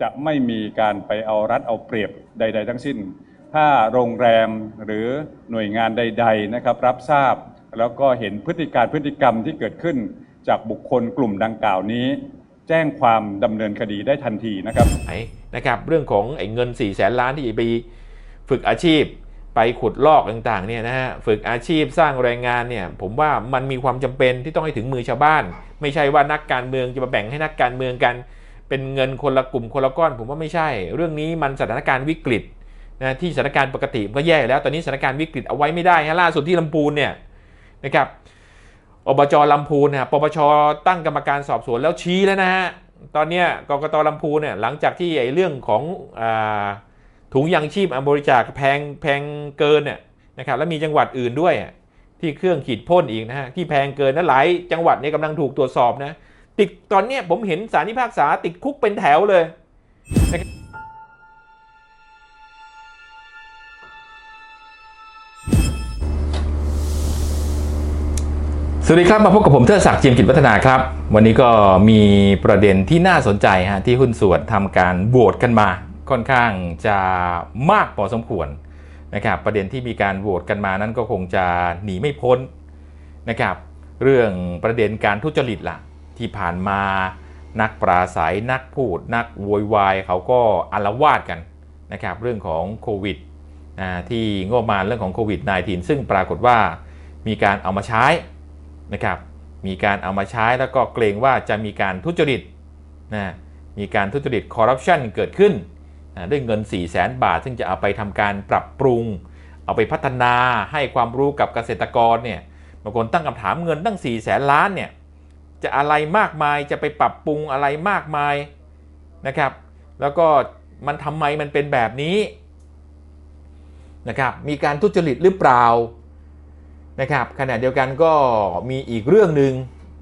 จะไม่มีการไปเอารัดเอาเปรียบใด ๆ ทั้งสิ้น ถ้าโรงแรมหรือหน่วยงานใด ๆนะครับ รับทราบแล้วก็เห็นพฤติการพฤติกรรมที่เกิดขึ้น จากบุคคลกลุ่มดังกล่าวนี้ แจ้งความดำเนินคดีได้ทันทีนะครับ ไหนนะครับเรื่องของไอ้เงิน4ี่แสนล้านที่ไปฝึกอาชีพ ไปขุดลอกต่างๆเนี่ยนะฮะฝึกอาชีพสร้างแรงงานเนี่ยผมว่ามันมีความจำเป็นที่ต้องให้ถึงมือชาวบ้าน ไม่ใช่ว่านักการเมืองจะมาแบ่งให้นักการเมืองกัน เป็นเงินคนละกลุ่มคนละก้อน ผมว่าไม่ใช่ เรื่องนี้มันสถานการณ์วิกฤตนะที่สถานการณ์ปกติมันก็แย่แล้ว ตอนนี้สถานการณ์วิกฤตเอาไว้ไม่ได้ฮะล่าสุดที่ลำพูนเนี่ยนะครับอบจลำพูนนะปปชตั้งกรรมการสอบสวนแล้วชี้แล้วนะฮะตอนนี้ยกกตลำพูนเนี่ยหลังจากที่ไอ้เรื่องของอถุงยังชีพอบริจาคแพงแพงเกินเนี่ยนะครับแล้วมีจังหวัดอื่นด้วยที่เครื่องขีดพ่นอีกนะฮะที่แพงเกินนะหลายจังหวัดเนี่ยกำลังถูกตรวจสอบนะ ติดตอนเนี้ยผมเห็นสารนิพากษาติดคุกเป็นแถวเลยสวัสดีครับมาพบกับผมเทิดศักดิ์เจียมกิจวัฒนาครับ วันนี้ก็มีประเด็นที่น่าสนใจฮะที่หุ้นส่วนทำการโหวตกันมาค่อนข้างจะมากพอสมควรนะครับประเด็นที่มีการโหวตกันมานั้นก็คงจะหนีไม่พ้นนะครับเรื่องประเด็นการทุจริตล่ะ ที่ผ่านมานักปราศัยนักพูด นักโวยวายเขาก็อาละวาดกันนะครับเรื่องของโควิดนะที่งบประมาณเรื่องของโควิด -19 ซึ่งปรากฏว่ามีการเอามาใช้นะครับมีการเอามาใช้แล้วก็เกรงว่าจะมีการทุจริตนะมีการทุจริตคอร์รัปชันเกิดขึ้นนะด้วยเงิน 4 0 0แสนบาท ซึ่งจะเอาไปทำการปรับปรุง เอาไปพัฒนาให้ความรู้กับเกษตรกรเนี่ยบางคนตั้งคำถามเงินตั้ง 4 0 0แสนล้านเนี่ย จะอะไรมากมายจะไปปรับปรุงอะไรมากมายนะครับ แล้วก็มันทำไมมันเป็นแบบนี้นะครับมีการทุจริตหรือเปล่านะครับขณะเดียวกันก็มีอีกเรื่องหนึ่ง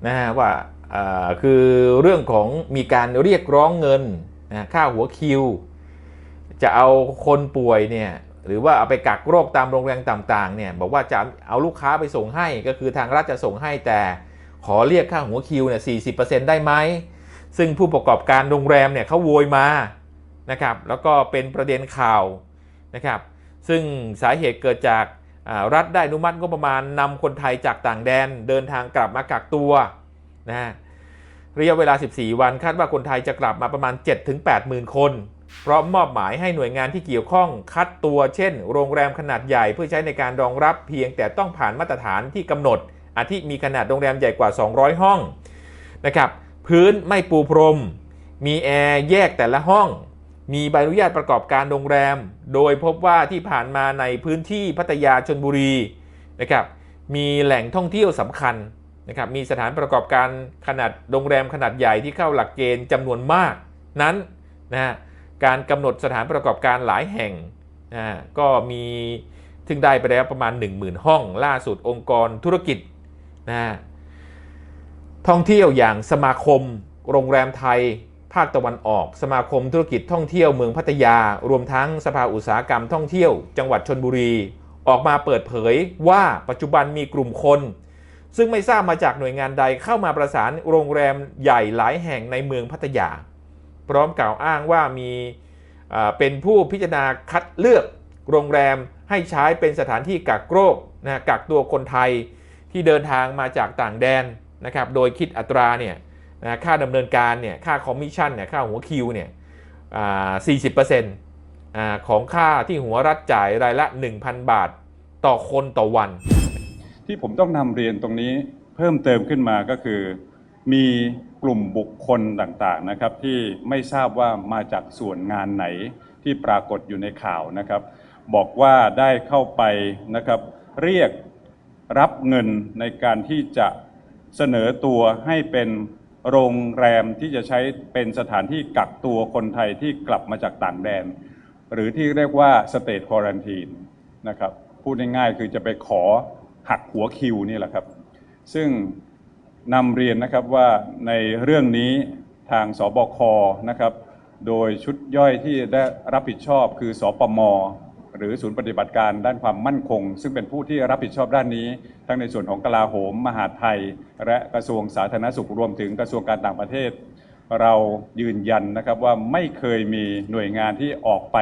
นะฮะว่าอ่าคือเรื่องของมีการเรียกร้องเงินนะค่าหัวคิว จะเอาคนป่วยเนี่ยหรือว่าเอาไปกักโรคตามโรงแรมต่างๆเนี่ยบอกว่าจะเอาลูกค้าไปส่งให้ก็คือทางรัฐจะส่งให้แต่ ขอเรียกค่าหัวคิวเนี่ยสีได้ไหม ซึ่งผู้ประกอบการโรงแรมเนี่ยเขาโวยมานะครับแล้วก็เป็นประเด็นข่าวนะครับซึ่งสาเหตุเกิดจากรัฐได้อนุมัติงบประมาณนำคนไทยจากต่างแดนเดินทางกลับมากักตัวนะฮะระยะเวลา 14 วันคาดว่าคนไทยจะกลับมาประมาณ 7-8หมื่นคนเพราะมอบหมายให้หน่วยงานที่เกี่ยวข้องคัดตัวเช่น โรงแรมขนาดใหญ่เพื่อใช้ในการรองรับเพียงแต่ต้องผ่านมาตรฐานที่กำหนด อาทิมีขนาดโรงแรมใหญ่กว่า 200 ห้องนะครับพื้นไม่ปูพรม มีแอร์แยกแต่ละห้อง มีใบอนุญาตประกอบการโรงแรม โดยพบว่าที่ผ่านมาในพื้นที่พัทยาชนบุรีนะครับมีแหล่งท่องเที่ยวสำคัญนะครับมีสถานประกอบการขนาดโรงแรมขนาดใหญ่ที่เข้าหลักเกณฑ์จำนวนมากนั้นนะฮะการกำหนดสถานประกอบการหลายแห่งนะฮะก็มีถึงได้ไปแล้วประมาณ 10,000 ห้อง ล่าสุดองค์กรธุรกิจ นะท่องเที่ยวอย่างสมาคม โรงแรมไทย ภาคตะวันออก สมาคมธุรกิจท่องเที่ยวเมืองพัทยา รวมทั้งสภาอุตสาหกรรมท่องเที่ยว จังหวัดชนบุรี ออกมาเปิดเผยว่าปัจจุบันมีกลุ่มคน ซึ่งไม่ทราบมาจากหน่วยงานใดเข้ามาประสานโรงแรมใหญ่หลายแห่งในเมืองพัทยา พร้อมกล่าวอ้างว่ามีเป็นผู้พิจารณาคัดเลือกโรงแรมให้ใช้เป็นสถานที่กักโรคนะกักตัวคนไทย ที่เดินทางมาจากต่างแดนนะครับโดยคิดอัตราเนี่ยนะค่าดำเนินการเนี่ยค่าคอมมิชชั่นเนี่ยค่าหัวคิวเนี่ยอ่า40%อ่าของค่าที่หัวรัฐจ่ายรายละ 1,000 บาทต่อคนต่อวัน ที่ผมต้องนำเรียนตรงนี้เพิ่มเติมขึ้นมาก็คือ มีกลุ่มบุคคลต่างๆนะครับที่ไม่ทราบว่ามาจากส่วนงานไหนที่ปรากฏอยู่ในข่าวนะครับ บอกว่าได้เข้าไปนะครับเรียก รับเงินในการที่จะเสนอตัวให้เป็นโรงแรมที่จะใช้เป็นสถานที่กักตัวคนไทยที่กลับมาจากต่างแดน หรือที่เรียกว่าสเต e ควอรันทีนนะครับพูดง่ายๆคือจะไปขอหักหัวคิวนี่แหละครับ ซึ่งนำเรียนนะครับว่าในเรื่องนี้ทางสบคนะครับ โดยชุดย่อยที่ได้รับผิดชอบคือสปม หรือศูนย์ปฏิบัติการด้านความมั่นคง ซึ่งเป็นผู้ที่รับผิดชอบด้านนี้ ทั้งในส่วนของกลาโหม มหาดไทย และกระทรวงสาธารณสุขรวมถึงกระทรวงการต่างประเทศ เรายืนยันนะครับว่าไม่เคยมีหน่วยงานที่ออกไป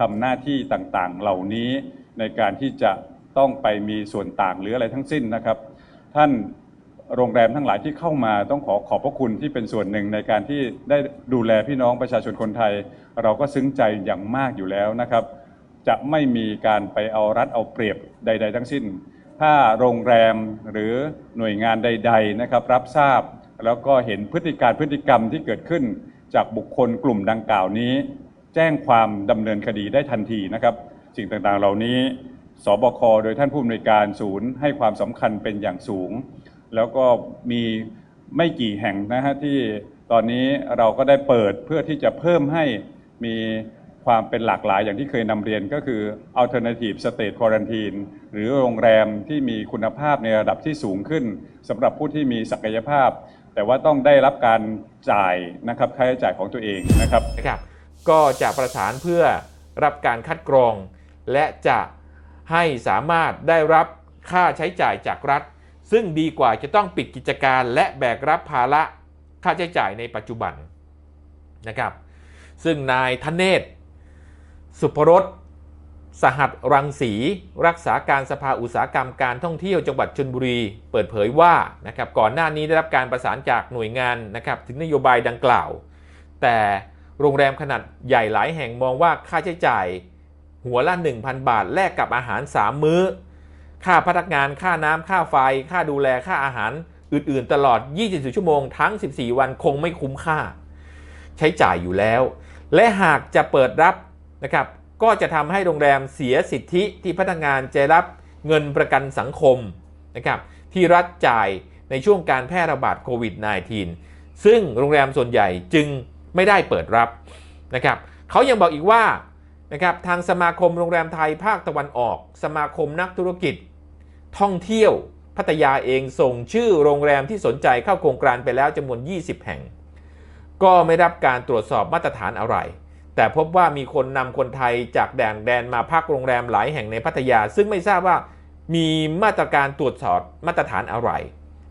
ทำหน้าที่ต่างๆ เหล่านี้ในการที่จะต้องไปมีส่วนต่างหรืออะไรทั้งสิ้นนะครับ ท่านโรงแรมทั้งหลายที่เข้ามาต้องขอขอบพระคุณที่เป็นส่วนหนึ่งในการที่ได้ดูแลพี่น้องประชาชนคนไทย เราก็ซึ้งใจอย่างมากอยู่แล้วนะครับ จะไม่มีการไปเอารัดเอาเปรียบใด ๆ ทั้งสิ้น ถ้าโรงแรมหรือหน่วยงานใด ๆ นะครับ รับทราบ แล้วก็เห็นพฤติการพฤติกรรมที่เกิดขึ้น จากบุคคลกลุ่มดังกล่าวนี้ แจ้งความดำเนินคดีได้ทันทีนะครับ สิ่งต่างๆเหล่านี้สบคโดยท่านผู้อำนวยการศูนย์ให้ความสำคัญเป็นอย่างสูง แล้วก็มีไม่กี่แห่งนะฮะที่ตอนนี้เราก็ได้เปิดเพื่อที่จะเพิ่มให้มี ความเป็นหลากหลายอย่างที่เคยนำเรียนก็คือ alternative state quarantine หรือโรงแรมที่มีคุณภาพในระดับที่สูงขึ้นสำหรับผู้ที่มีศักยภาพ แต่ว่าต้องได้รับการจ่ายนะครับค่าใช้จ่ายของตัวเองนะครับ นะครับก็จะประสานเพื่อรับการคัดกรอง และจะให้สามารถได้รับค่าใช้จ่ายจากรัฐ ซึ่งดีกว่าจะต้องปิดกิจการและแบกรับภาระค่าใช้จ่ายในปัจจุบันนะครับ ซึ่งนายธเนศ สุพรสสหัสรังสีรักษาการสภาอุตสาหกรรมการท่องเที่ยวจังหวัดชลบุรีเปิดเผยว่านะครับก่อนหน้านี้ได้รับการประสานจากหน่วยงานนะครับถึงนโยบายดังกล่าว แต่โรงแรมขนาดใหญ่หลายแห่งมองว่าค่าใช้จ่าย หัวละ 1,000 บาท แลกกับอาหาร 3 มื้อ ค่าพนักงานค่าน้ำค่าไฟ ค่าดูแลค่าอาหารอื่นๆ ตลอด 24 ชั่วโมงทั้ง 14 วันคงไม่คุ้มค่า ใช้จ่ายอยู่แล้ว และหากจะเปิดรับ นะครับก็จะทำให้โรงแรมเสียสิทธิที่พนักงานจะรับเงินประกันสังคมนะครับที่รัฐจ่ายในช่วงการแพร่ระบาดโควิด -19 ซึ่งโรงแรมส่วนใหญ่จึงไม่ได้เปิดรับนะครับเขายังบอกอีกว่านะครับทางสมาคมโรงแรมไทยภาคตะวันออก สมาคมนักธุรกิจ ท่องเที่ยวพัทยาเองส่งชื่อโรงแรมที่สนใจเข้าโครงการไปแล้วจำนวน 20 แห่ง ก็ไม่รับการตรวจสอบมาตรฐานอะไร แต่พบว่ามีคนนำคนไทยจากแดนแดนมาพักโรงแรมหลายแห่งในพัทยา ซึ่งไม่ทราบว่ามีมาตรการตรวจสอบมาตรฐานอะไร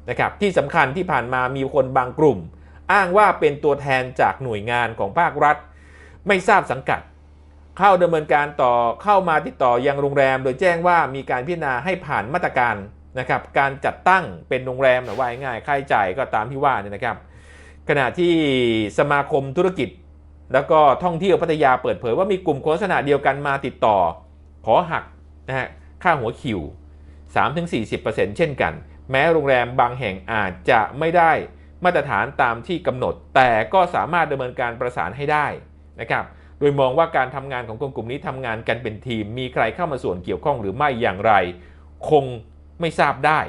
นะครับที่สำคัญที่ผ่านมามีคนบางกลุ่ม อ้างว่าเป็นตัวแทนจากหน่วยงานของภาครัฐ ไม่ทราบสังกัด เข้าดำเนินการต่อเข้ามาติดต่อยังโรงแรม โดยแจ้งว่ามีการพิจารณาให้ผ่านมาตรการนะครับการจัดตั้งเป็นโรงแรมนะว่าง่ายค่าใช้จ่ายก็ตามที่ว่าเนี่ยนะครับ ขณะที่สมาคมธุรกิจ แล้วก็ท่องเที่ยวพัทยาเปิดเผยว่ามีกลุ่มคนลักษณะเดียวกันมาติดต่อ ขอหักนะฮะค่าหัวคิว 3-40%เช่นกัน แม้โรงแรมบางแห่งอาจจะไม่ได้มาตรฐานตามที่กำหนด แต่ก็สามารถดำเนินการประสานให้ได้นะครับโดยมองว่าการทำงานของคนกลุ่มนี้ทำงานกันเป็นทีม มีใครเข้ามาส่วนเกี่ยวข้องหรือไม่อย่างไร คงไม่ทราบได้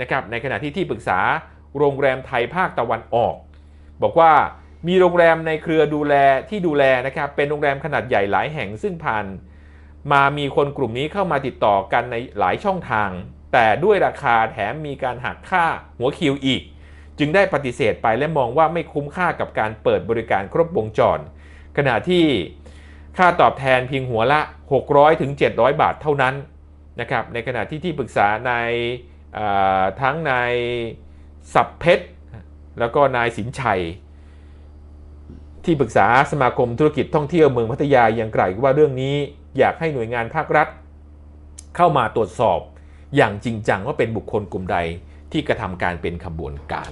นะครับในขณะที่ที่ปรึกษาโรงแรมไทยภาคตะวันออก บอกว่า มีโรงแรมในเครือดูแลที่ดูแลนะครับเป็นโรงแรมขนาดใหญ่หลายแห่งซึ่งผ่านมามีคนกลุ่มนี้เข้ามาติดต่อกันในหลายช่องทาง แต่ด้วยราคาแถมมีการหักค่าหัวคิวอีก จึงได้ปฏิเสธไปและมองว่าไม่คุ้มค่ากับการเปิดบริการครบวงจร ขณะที่ค่าตอบแทนเพียงหัวละ 600ถึง700 บาทเท่านั้นนะครับในขณะที่ที่ปรึกษาในทั้งนายสับเพชรแล้วก็นายสินชัย ที่ปรึกษาสมาคมธุรกิจท่องเที่ยวเมืองพัทยายังกล่าวว่าเรื่องนี้อยากให้หน่วยงานภาครัฐ เข้ามาตรวจสอบอย่างจริงจังว่าเป็นบุคคลกลุ่มใดที่กระทำการเป็นขบวนการ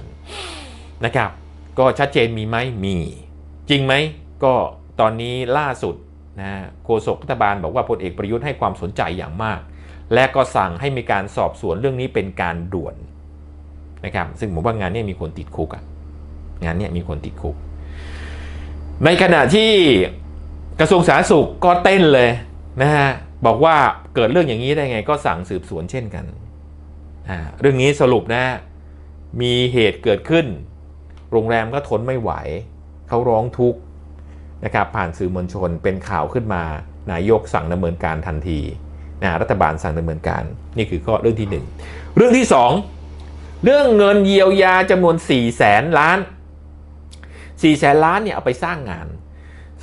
นะครับ ก็ชัดเจนมีไหมมี จริงไหมก็ตอนนี้ล่าสุดนะโฆษกรัฐบาลบอกว่าพลเอกประยุทธ์ให้ความสนใจอย่างมาก และก็สั่งให้มีการสอบสวนเรื่องนี้เป็นการด่วนนะครับ ซึ่งผมว่างานนี้มีคนติดคุกอะงานนี้มีคนติดคุก ในขณะที่กระทรวงสาธารณสุขก็เต้นเลยนะฮะบอกว่าเกิดเรื่องอย่างนี้ได้ไงก็สั่งสืบสวนเช่นกันเรื่องนี้สรุปนะ มีเหตุเกิดขึ้น โรงแรมก็ทนไม่ไหว เขาร้องทุกข์นะครับผ่านสื่อมวลชนเป็นข่าวขึ้นมา นายกสั่งดำเนินการทันทีนะรัฐบาลสั่งดำเนินการนี่คือข้อเรื่องที่หนึ่งเรื่องที่สองเรื่องเงินเยียวยาจำนวน4ี่แสนล้าน 4แสนล้านเนี่ยเอาไปสร้างงาน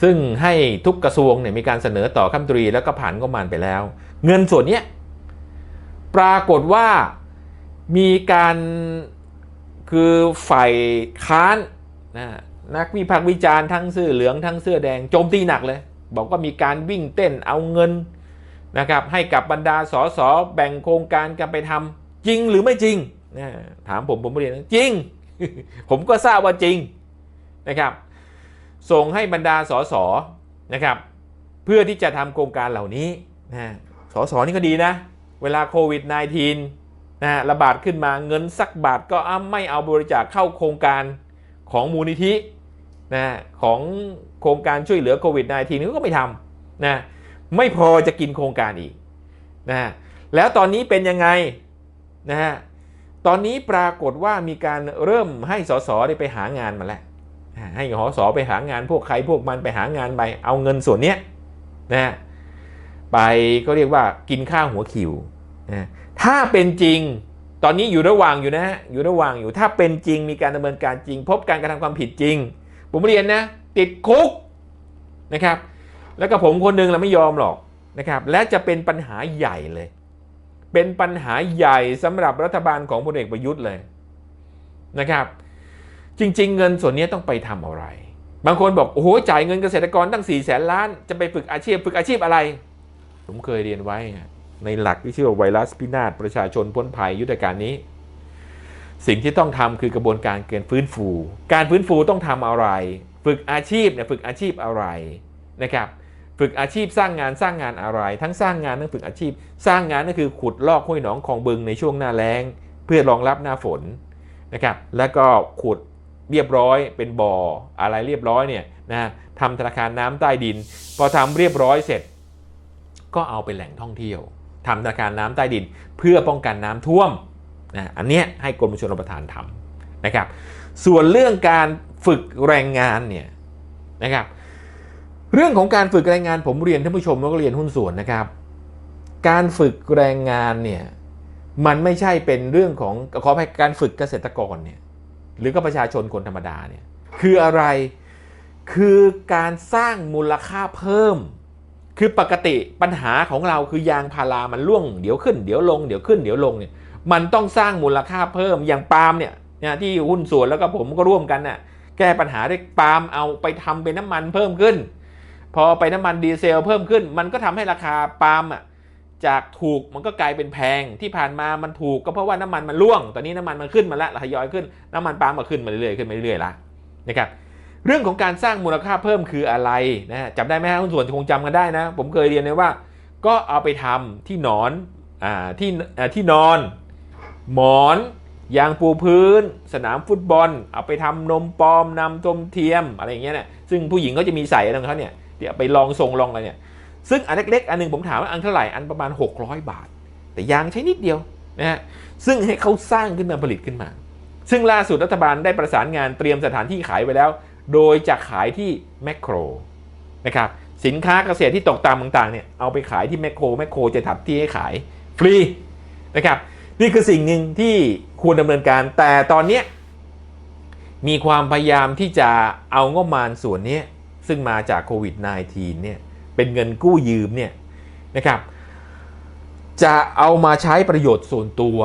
ซึ่งให้ทุกกระทรวงเนี่ยมีการเสนอต่อคำตรีแล้วก็ผ่านงบประมาณไปแล้ว เงินส่วนนี้ปรากฏว่ามีการคือฝ่ายค้านนะนักวิพากษ์วิจารณ์ทั้งเสื้อเหลืองทั้งเสื้อแดงโจมตีหนักเลย บอกว่ามีการวิ่งเต้นเอาเงินนะครับให้กับบรรดาสสแบ่งโครงการกันไปทำจริงหรือไม่จริงนะถามผมผมเรียนจริง ผมก็ทราบว่าจริง นะครับ ส่งให้บรรดาสสนะครับ เพื่อที่จะทำโครงการเหล่านี้นะสสนี่ก็ดีนะ เวลาโควิด -19 นะระบาดขึ้นมาเงินสักบาทก็อ้าไม่เอาบริจาคเข้าโครงการของมูลนิธินะของโครงการช่วยเหลือโควิด -19 นี่ก็ไม่ทำนะไม่พอจะกินโครงการอีกนะฮะแล้วตอนนี้เป็นยังไงนะฮะตอนนี้ปรากฏว่ามีการเริ่มให้สสได้ไปหางานมาแล้ว ให้หอสอไปหางานพวกใครพวกมันไปหางานไปเอาเงินส่วนเนี้ยนะฮะไปก็เรียกว่ากินข้าวหัวคิวนะถ้าเป็นจริงตอนนี้อยู่ระหว่างอยู่นะฮะอยู่ระหว่างอยู่ถ้าเป็นจริงมีการดำเนินการจริง พบการกระทำความผิดจริง ผมเรียนนะ ติดคุกนะครับ แล้วก็ผมคนหนึ่งเราไม่ยอมหรอกนะครับ และจะเป็นปัญหาใหญ่เลย เป็นปัญหาใหญ่สำหรับรัฐบาลของพลเอกประยุทธ์เลยนะครับ จริง ๆ เงินส่วนนี้ต้องไปทำอะไร บางคนบอกโอ้โหจ่ายเงินเกษตรกรตั้ง4ี่แสนล้าน จะไปฝึกอาชีพฝึกอาชีพอะไร ผมเคยเรียนไว้ ในหลักที่ชื่อว่าไวรัสพินาศประชาชนพ้นภัยยุทธการนี้ สิ่งที่ต้องทำคือกระบวนการเกินฟื้นฟู การฟื้นฟูต้องทำอะไร ฝึกอาชีพเนี่ยฝึกอาชีพอะไรนะครับฝึกอาชีพสร้างงานสร้างงานอะไร ทั้งสร้างงานทั้งฝึกอาชีพ สร้างงานก็คือขุดลอกห้วยหนองคลองบึงในช่วงหน้าแล้ง เพื่อรองรับหน้าฝนนะครับแล้วก็ขุด เรียบร้อยเป็นบ่ออะไรเรียบร้อยเนี่ยนะทำธนาคารน้ำใต้ดิน พอทำเรียบร้อยเสร็จ ก็เอาเป็นแหล่งท่องเที่ยวทำธนาคารน้ำใต้ดิน เพื่อป้องกันน้ำท่วมนะอันเนี้ยให้กรมชลประทานทำนะครับ ส่วนเรื่องการฝึกแรงงานเนี่ยนะครับเรื่องของการฝึกแรงงานผมเรียนท่านผู้ชมแล้วก็เรียนหุ้นส่วนนะครับ การฝึกแรงงานเนี่ยมันไม่ใช่เป็นเรื่องของขอให้การฝึกเกษตรกรเนี่ย หรือก็ประชาชนคนธรรมดาเนี่ยคืออะไรคือการสร้างมูลค่าเพิ่ม คือปกติปัญหาของเราคือยางพารามันร่วงเดี๋ยวขึ้นเดี๋ยวลงเดี๋ยวขึ้นเดี๋ยวลงเนี่ยมันต้องสร้างมูลค่าเพิ่มอย่างปาล์มเนี่ยนะที่หุ้นส่วนแล้วก็ผมก็ร่วมกันน่ะแก้ปัญหาด้วยปาล์มเอาไปทำเป็นน้ำมันเพิ่มขึ้น พอไปน้ำมันดีเซลเพิ่มขึ้น มันก็ทำให้ราคาปาล์มอะ จากถูกมันก็กลายเป็นแพงที่ผ่านมามันถูกก็เพราะว่าน้ำมันมันร่วง ตอนนี้น้ำมันมันขึ้นมาแล้วทยอยขึ้นน้ำมันปาล์มมาขึ้นมาเรื่อยๆขึ้นมาเรื่อยๆละนะครับเรื่องของการสร้างมูลค่าเพิ่มคืออะไรนะจำได้ไหมฮะคุณส่วนคงจำกันได้นะ ผมเคยเรียนเลยว่า ก็เอาไปทำที่นอนอ่าที่อ่าที่นอน หมอนยางปูพื้น สนามฟุตบอล เอาไปทำนมปลอมนำตมเทียมอะไรอย่างเงี้ยเนี่ยซึ่งผู้หญิงก็จะมีใส่อะไรของเขาเนี่ยเดี๋ยวไปลองทรงลองอะไรเนี่ย ซึ่งอันเล็กๆ อันหนึงผมถามว่าอันเท่าไหร่อันประมาณ 600 บาท แต่ยางใช้นิดเดียวนะฮะซึ่งให้เขาสร้างขึ้นมาผลิตขึ้นมา ซึ่งล่าสุดรัฐบาลได้ประสานงานเตรียมสถานที่ขายไว้แล้ว โดยจะขายที่แมคโครนะครับสินค้าเกษตรที่ตกต่ำต่างๆเนี่ยเอาไปขายที่แมคโครแมคโครจะทับที่ให้ขายฟรีนะครับนี่คือสิ่งหนึ่งที่ควรดำเนินการ แต่ตอนนี้มีความพยายามที่จะเอางบประมาณส่วนนี้ซึ่งมาจากโควิด -19 เนี่ย เป็นเงินกู้ยืมเนี่ยนะครับ จะเอามาใช้ประโยชน์ส่วนตัว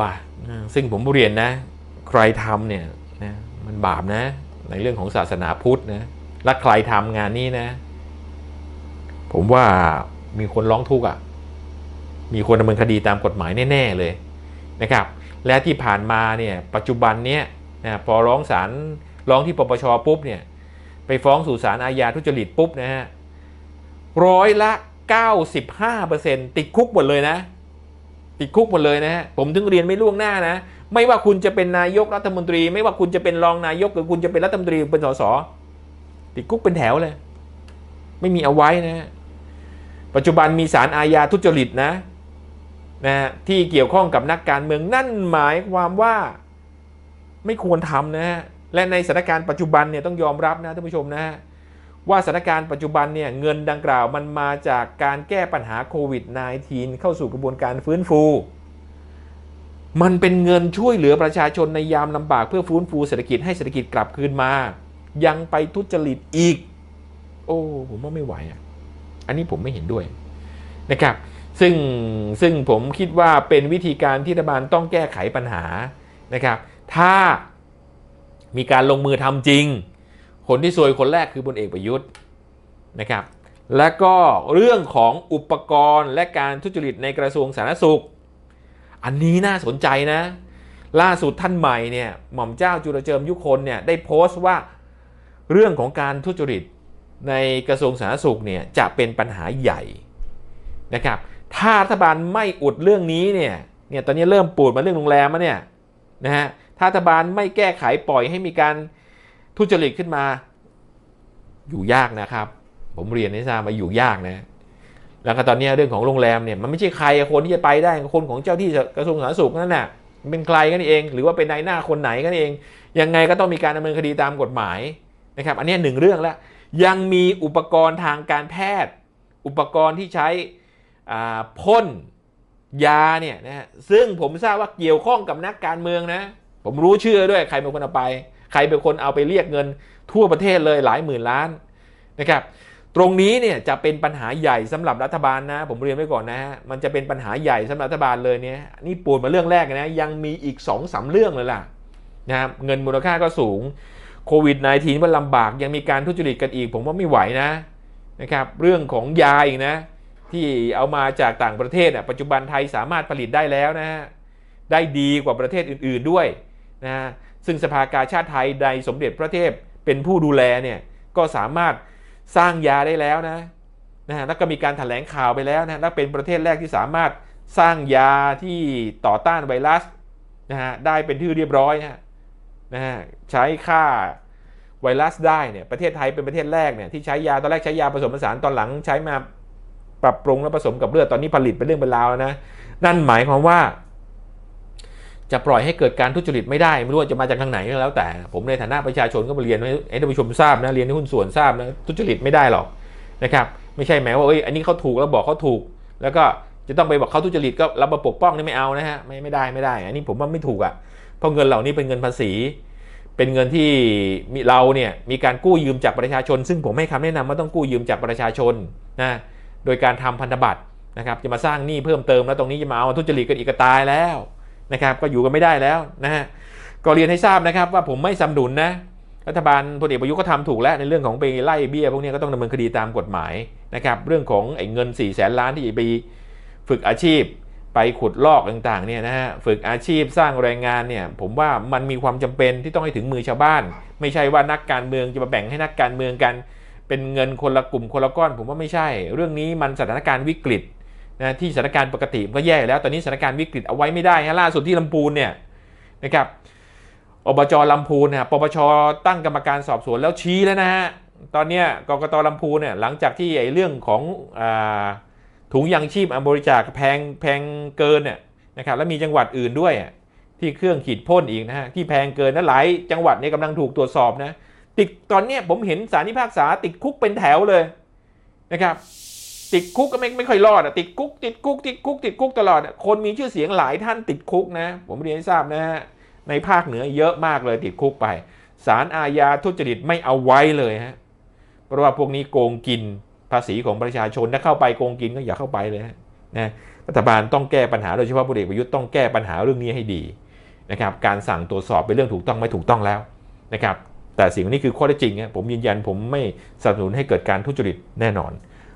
ซึ่งผมเรียนนะ ใครทำเนี่ยนะมันบาปนะ ในเรื่องของศาสนาพุทธนะและใครทำงานนี้นะ ผมว่ามีคนร้องทุกข์อะ มีคนดำเนินคดีตามกฎหมายแน่ ๆ เลยนะครับ และที่ผ่านมาเนี่ยปัจจุบันเนี่ยนะพอร้องศาลร้องที่ปปชปุ๊บเนี่ยไปฟ้องสู่ศาลอาญาทุจริตปุ๊บนะฮะ ร้อยละ 95%ติดคุกหมดเลยนะ ติดคุกหมดเลยนะฮะผมถึงเรียนไม่ล่วงหน้านะ ไม่ว่าคุณจะเป็นนายกรัฐมนตรี ไม่ว่าคุณจะเป็นรองนายกหรือคุณจะเป็นรัฐมนตรีเป็นสสติดคุกเป็นแถวเลย ไม่มีเอาไว้นะฮะปัจจุบันมีสารอาญาทุจริตนะนะฮะที่เกี่ยวข้องกับนักการเมืองนั่นหมายความว่าไม่ควรทำนะฮะและในสถานการณ์ปัจจุบันเนี่ยต้องยอมรับนะท่านผู้ชมนะฮะ ว่าสถานการณ์ปัจจุบันเนี่ยเงินดังกล่าวมันมาจากการแก้ปัญหาโควิด -19 เข้าสู่กระบวนการฟื้นฟู มันเป็นเงินช่วยเหลือประชาชนในยามลำบากเพื่อฟื้นฟูเศรษฐกิจให้เศรษฐกิจกลับคืนมา ยังไปทุจริตอีก โอ้ผมว่าไม่ไหวอะอันนี้ผมไม่เห็นด้วยนะครับ ซึ่งซึ่งผมคิดว่าเป็นวิธีการที่รัฐบาลต้องแก้ไขปัญหานะครับ ถ้ามีการลงมือทำจริง คนที่ซวยคนแรกคือพลเอกประยุทธ์นะครับ และก็เรื่องของอุปกรณ์และการทุจริตในกระทรวงสาธารณสุข อันนี้น่าสนใจนะ ล่าสุดท่านใหม่เนี่ยหม่อมเจ้าจุลเจิมยุคนเนี่ยได้โพสต์ว่าเรื่องของการทุจริตในกระทรวงสาธารณสุขเนี่ยจะเป็นปัญหาใหญ่นะครับ ถ้ารัฐบาลไม่อุดเรื่องนี้เนี่ยเนี่ยตอนนี้เริ่มปูดมาเรื่องโรงแรมแล้วเนี่ยนะฮะถ้ารัฐบาลไม่แก้ไขปล่อยให้มีการ ทุจริตขึ้นมา อยู่ยากนะครับ ผมเรียนให้ทราบมาอยู่ยากนะ แล้วก็ตอนนี้เรื่องของโรงแรมเนี่ยมันไม่ใช่ใครคนที่จะไปได้คนของเจ้าที่กระทรวงสาธารณสุขนั่นแหละเป็นใครกันเอง หรือว่าเป็นนายหน้าคนไหนกันเอง ยังไงก็ต้องมีการดำเนินคดีตามกฎหมายนะครับ อันนี้หนึ่งเรื่องแล้วยังมีอุปกรณ์ทางการแพทย์ อุปกรณ์ที่ใช้พ่นยาเนี่ยนะฮะซึ่งผมทราบว่าเกี่ยวข้องกับนักการเมืองนะ ผมรู้ชื่อด้วยใครเป็นคนเอาไป ใครเป็นคนเอาไปเรียกเงินทั่วประเทศเลยหลายหมื่นล้านนะครับตรงนี้เนี่ยจะเป็นปัญหาใหญ่สำหรับรัฐบาลนะ ผมเรียนไว้ก่อนนะฮะมันจะเป็นปัญหาใหญ่สำหรับรัฐบาลเลยเนี่ยนี่ปูดมาเรื่องแรกนะยังมีอีก2อสาเรื่องเลยล่ะนะครับเงินมูลค่าก็สูงโควิด -19 มันลำบากยังมีการทุจริตกันอีก ผมว่าไม่ไหวนะนะครับเรื่องของยาอีกนะที่เอามาจากต่างประเทศอะปัจจุบันไทยสามารถผลิตได้แล้วนะฮะได้ดีกว่าประเทศอื่น ๆด้วยนะฮะ ซึ่งสภากาชาติไทยใดสมเด็จพระเทพเป็นผู้ดูแลเนี่ยก็สามารถสร้างยาได้แล้วนะนะฮะแล้วก็มีการถแถลงข่าวไปแล้วนะและเป็นประเทศแรกที่สามารถสร้างยาที่ต่อต้านไวรัสนะฮะได้เป็นที่เรียบร้อยนะฮะนะฮะใช้ฆ่าไวรัสได้เนี่ยประเทศไทยเป็นประเทศแรกเนี่ยที่ใช้ยาตอนแรกใช้ยาผสมผสานตอนหลังใช้มาปรับปรุงแล้วผสมกับเลือดตอนนี้ผลิตเป็นเรื่องเป็นราวแล้วนะนั่นหมายความว่า จะปล่อยให้เกิดการทุจริตไม่ได้ ไม่รู้ว่าจะมาจากทางไหนก็แล้วแต่ ผมในฐานะประชาชนก็มาเรียนให้ท่านผู้ชมทราบนะเรียนให้หุ้นส่วนทราบนะทุจริตไม่ได้หรอกนะครับไม่ใช่แม้ว่าเอ้ยอันนี้เขาถูกแล้วบอกเขาถูก แล้วก็จะต้องไปบอกเขาทุจริตก็เรามาปกป้องนี่ไม่เอานะฮะไม่ไม่ได้ไม่ได้ อันนี้ผมว่าไม่ถูกอะเพราะเงินเหล่านี้เป็นเงินภาษี เป็นเงินที่มีเราเนี่ยมีการกู้ยืมจากประชาชน ซึ่งผมให้คำแนะนำว่าต้องกู้ยืมจากประชาชนนะโดยการทำพันธบัตรนะครับจะมาสร้างหนี้เพิ่มเติมแล้วตรงนี้จะมาเอาทุจริตกันอีกตายแล้ว นะครับก็อยู่กันไม่ได้แล้วนะฮะก็เรียนให้ทราบนะครับว่าผมไม่สำนุนนะรัฐบาลพลเอกประยุทธ์ก็ทำถูกแล้วในเรื่องของไปไล่เบี้ยพวกนี้ก็ต้องดำเนินคดีตามกฎหมายนะครับเรื่องของไอ้เงิน4ี่แสนล้านที่ไปฝึกอาชีพ ไปขุดลอกต่างๆเนี่ยนะฮะฝึกอาชีพสร้างแรงงานเนี่ยผมว่ามันมีความจำเป็นที่ต้องให้ถึงมือชาวบ้าน ไม่ใช่ว่านักการเมืองจะมาแบ่งให้นักการเมืองกัน เป็นเงินคนละกลุ่มคนละก้อน ผมว่าไม่ใช่ เรื่องนี้มันสถานการณ์วิกฤต นะที่สถานการณ์ปกติก็แย่แล้ว ตอนนี้สถานการณ์วิกฤตเอาไว้ไม่ได้ฮะล่าสุดที่ลำพูนเนี่ยนะครับอบจลำพูนเนี่ยปปชตั้งกรรมการสอบสวนแล้วชี้แล้วนะฮะตอนนี้ยกกตลำพูนเนี่ยหลังจากที่ไอ้เรื่องของอถุงยางชีพอบริจาคแพงแพงเกินเนี่ยนะครับแล้วมีจังหวัดอื่นด้วยที่เครื่องขีดพ่นอีกนะฮะที่แพงเกินและหลายจังหวัดเนี่ยกำลังถูกตรวจสอบนะติดตอนนี้ผมเห็นสารนิพากษาติดคุกเป็นแถวเลยนะครับ ติดคุกก็ไม่ไม่ค่อยรอดอะติดคุกติดคุกติดคุกติดคุกตลอดคนมีชื่อเสียงหลายท่านติดคุกนะ ผมเรียนให้ทราบนะฮะในภาคเหนือเยอะมากเลยติดคุกไปสารอาญาทุจริตไม่เอาไว้เลยฮะเพราะว่าพวกนี้โกงกินภาษีของประชาชนถ้าเข้าไปโกงกินก็อย่าเข้าไปเลยนะรัฐบาลต้องแก้ปัญหาโดยเฉพาะพลเอกประยุทธ์ต้องแก้ปัญหาเรื่องนี้ให้ดีนะครับการสั่งตรวจสอบเป็นเรื่องถูกต้องไม่ถูกต้องแล้วนะครับแต่สิ่งนี้คือข้อเท็จจริงนะผมยืนยันผมไม่สนับสนุนให้เกิดการทุจริตแน่นอน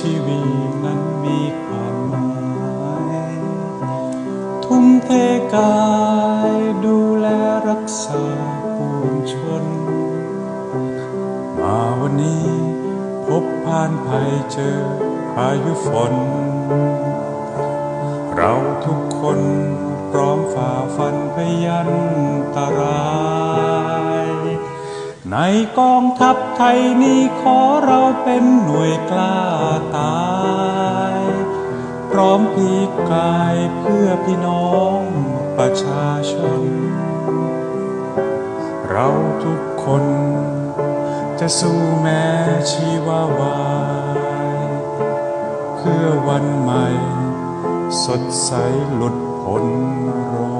ชีวิตนั้นมีความหมาย ทุ่มเทกายดูแลรักษาปวงชน มาวันนี้พบผ่านภัยเจอพายุฝน เราทุกคนพร้อมฝ่าฟันพยันตราย ในกองทัพไทยนี้ขอเราเป็นหน่วยกล้าตาย พร้อมพีกายเพื่อพี่น้องประชาชน เราทุกคนจะสู้แม้ชีวาวาย เพื่อวันใหม่ สดใสหลุดพ้นรค